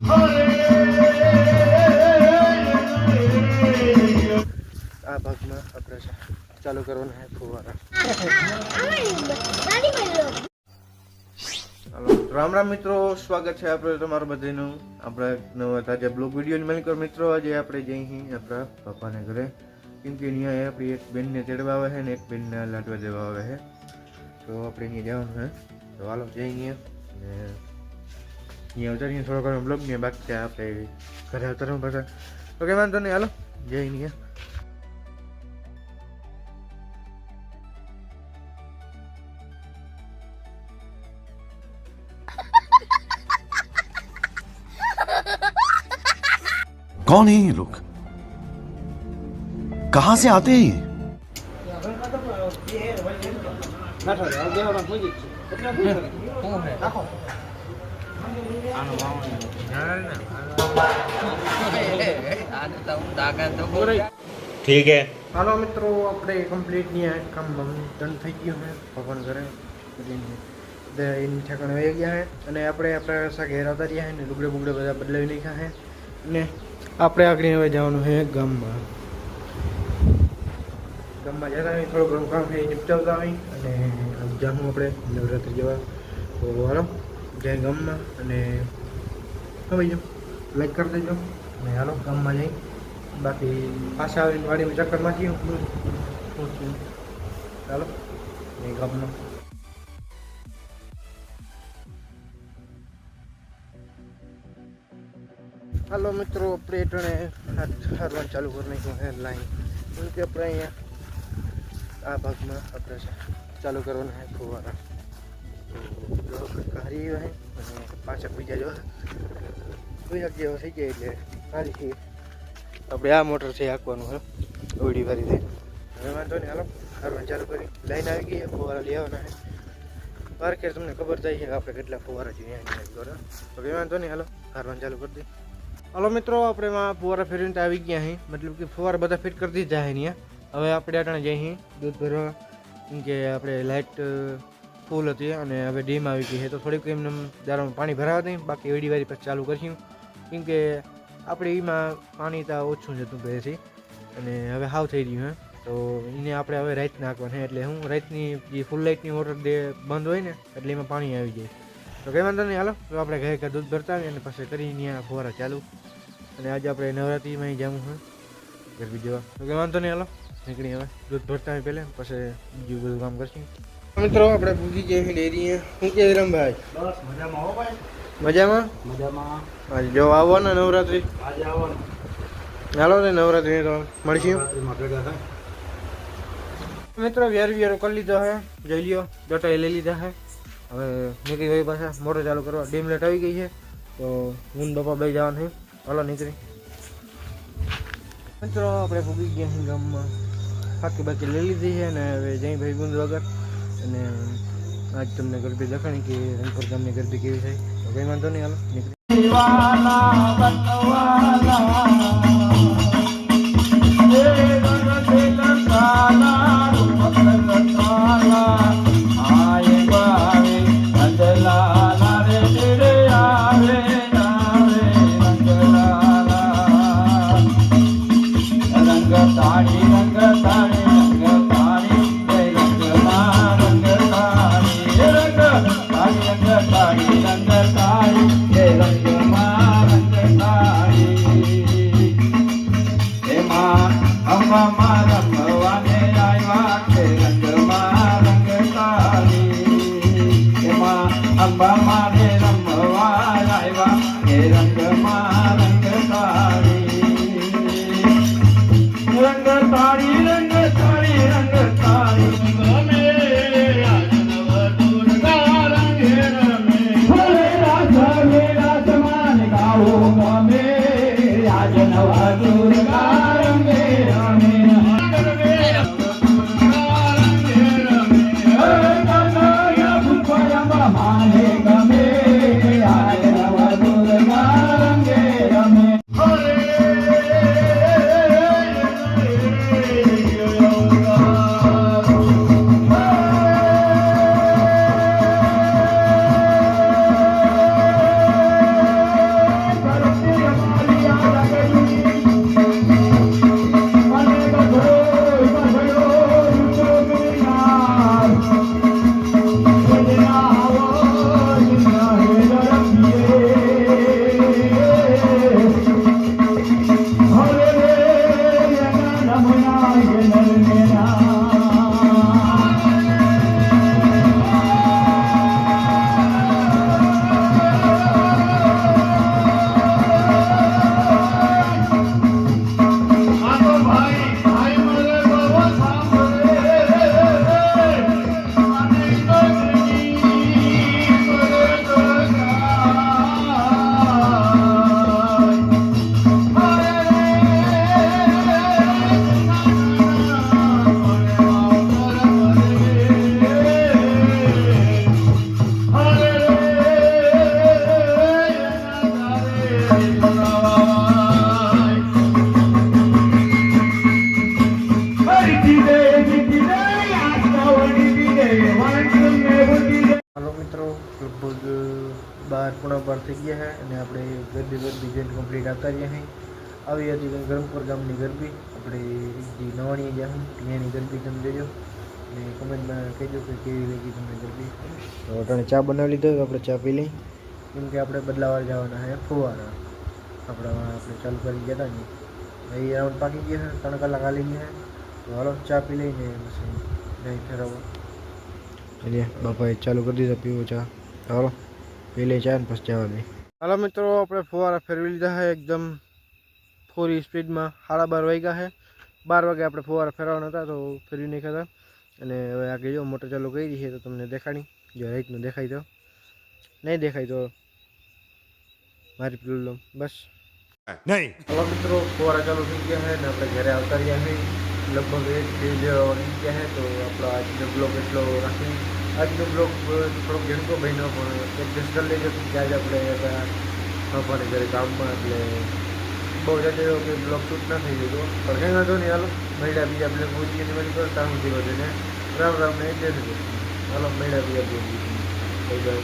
આ ભાગમાં આપણે ચાલુ કરવાના હે ફુવારા. હાલો. રામ રામ મિત્રો સ્વાગત છે આપણે તમારું બધાનું. આપણે નવા તાજા બ્લોગ વિડીયોની મલિક મિત્રો આજે આપણે જઈ અહીં આપણા પપ્પાને ઘરે. કેમ કે અહીંયા આપણી એક બેનને તેડવા આવે છે ને એક બેનને લાડવા દેવા આવે છે તો આપણે અહીંયા જવાનું છે તો હાલો જઈ અહીંયા. ને અહીંયા ઉતારીને થોડો ઘણો બ્લોગ ને બાકી છે આપણે ઘરે ઉતારવું પાછા તો કે વાંધો નહીં હાલો જઈ અહીંયા कौन है ये लोग कहां से आते हैं ये આનો ઠીક હે. હાલો મિત્રો, આપણે કમ્પ્લીટની કામ ડન થઈ ગયું હે ભગવાન ઘરે એની વહી ગયા હે અને આપણે આપણા સા ઘેર આવતા રહ્યા છે ને, લુગડે બુગડે બધા બદલાવી નાખ્યા હે અને આપણે આગળ હવે જવાનું છે ગામમાં. ગામમાં જતા હોય થોડું ઘણું કામ છે નિપટાવતા હોય. અને જવાનું આપણે નવરાત્રી જેવા. તો જય ગામમાં અને હવે જાઓ લાઈક કરી દેજો. અને હાલો, ગામમાં જઈ. બાકી પાછા આવીને વાડીમાં ચક્કર મારી ચાલો એ ગામનો હાલો મિત્રો આપણે અટાણે હાથ હારવાનું ચાલુ કરી નાખ્યું છે લાઈન કેમ કે આપણે અહીંયા આ ભાગમાં આપણે ચાલુ કરવાના છે ફુવારા હારી એવા છે અને પાછા બીજા જો બીજા જેવો થઈ જાય એટલે સારી છે આપણે આ મોટર છે હાંકવાનું, હે. ઓડી વાળી થઈ હવે વાંધો નહીં, હાલો. હારવાનું ચાલુ કરી. લાઈન આવી ગઈ ફુવારા આવવાના છે. માર્કેટ તમને ખબર થાય છે આપણે કેટલા ફુવારા જોઈએ કરો હવે વાંધો નહીં, હાલો. હારવાનું ચાલુ કરી દે. હાલો મિત્રો, આપણે એમાં ફુવારા ફેરવીને આવી ગયા અહીં મતલબ કે ફુવારા બધા ફિટ કરી દીધા હે અહીંયા. હવે આપણે અટાણે જઈએ દૂધ ભરવા. કે આપણે લાઇટ ફૂલ હતી અને હવે ડેમ આવી ગઈ છે. તો થોડીક એમને દારામાં પાણી ભરાવા નહીં બાકી એડી વારી પછી ચાલુ કરીશું. કેમ કે આપણે એમાં પાણી તો ઓછું જતું પહેલેથી. અને હવે હાવ થઈ રહ્યું હે. તો એને આપણે હવે રાઈત નાખવાનું એટલે હું રાતની જે ફૂલ લાઇટની મોટર દે બંધ હોય ને, એટલે એમાં પાણી આવી જાય. તો કંઈ વાંધો નહીં. હાલો, તો આપણે ઘરે ઘર દૂધ ભરતા આવીએ અને પછી કરી ત્યાં ફુવારા ચાલુ. અને આજે આપણે નવરાત્રિમાં જવું હોય ગરબી જેવા. તો કંઈ વાંધો નહીં. હાલો નીકળી હવે. દૂધ ભરતા હોય પહેલાં, પછી બીજું બધું કામ કરશું. મિત્રો આપણે પૂછી જઈએ ડેરીએ. શું કે રમભાઈ? બસ મજામાં હો ભાઈ. મજામાં? મજામાં. આજે જો આવવાના નવરાત્રિ. આજે આવવાનું હાલો ને નવરાત્રિ તો મળશું. મિત્રો વ્યાર વ્યારો કરી લીધો હે. જઈ લ્યો ડોટા લઈ લીધા હે. હવે નીકળી ગઈ પાછા મોટર ચાલુ કરવા. ડીમ લેટ આવી ગઈ છે. તો હું બાપા બે જવાનું છે. હાલો નીકળી. મિત્રો આપણે ફૂગી ગયા છીએ ગામમાં. બાકી બાકી લઈ લીધી છે ને હવે જઈ ભાઈ ગુંદ વગર. અને આજ તમને ગરબી દેખાણી કે રંગપુર ગામની ગરબી કેવી થાય તો કંઈ વાંધો નહીં, હાલો. નીકળી તાળી એમાં રમવા આવ્યા એ રંગમાં પોણા બાર થઈ ગયા છે અને આપણે ગરબી ગરબી જઈને કમ્પ્લીટ આવતા રહ્યા છીએ આવી હતી કંઈ ગરમપુર ગામની ગરબી. આપણે જે નવાણીએ જ્યાં હું. ત્યાંની ગરબી તમે જોજો. અને કમેન્ટમાં કહેજો કે કેવી લાગી તમને ગરબી. તો અટાણે ચા બનાવી લીધો તો આપણે ચા પી લઈ. કેમ કે આપણે બદલાવા જવાના છે ફુવારા. આપણા આપણે ચાલુ કરી ગયા હતા ને. એ રાઉન્ડ પાકી ગયા છે ત્રણ કલાક હાલી ગયા છે તો હાલો ચા પી લઈને પછી નહીં ફેરવવા. એટલે બાપાએ ચાલુ કરી દીધા પીવો ચા. તો હાલો. પી લઈ ચા ને પછી જવા દે. હાલો મિત્રો આપણે ફુવારા ફેરવી લીધા છે એકદમ ફોરી સ્પીડમાં. સાડા બાર વાગ્યા છે. બાર વાગે આપણે ફુવારા ફેરવાના હતા તો ફેરવી નાખ્યા હતા. અને હવે આગળ જો મોટર ચાલુ કરી છે તો તમને દેખાડી. જો રાઈટનું દેખાય તો. નહીં દેખાય તો મારી પ્રોબ્લેમ બસ. नहीं હલો મિત્રો ફુવારા ચાલુ થઈ ગયા છે ને આપણે ઘરે આવતા રહ્યા છે લગભગ એક બે જેવા વાગી ગયા છે તો આપણો આજનો બ્લોગ એટલો રાખી આજનો બ્લોગ થોડોક ઝીણકો બન્યો પણ એડજસ્ટ કરી લેજો. કે આજે આપણે હતા બાપાને ઘરે કામમાં એટલે બહુ જાતે કે બ્લોગ શૂટ ના થઈ ગયો પણ કંઈ વાંધો નહીં, હાલો. મળ્યા બીજા બ્લોગ પહોંચી અને મારી કરતા હું જીવો રામ રામ ને જય શ્રી કૃષ્ણ. હાલો મળ્યા બીજા બ્લોગ બાય બાય.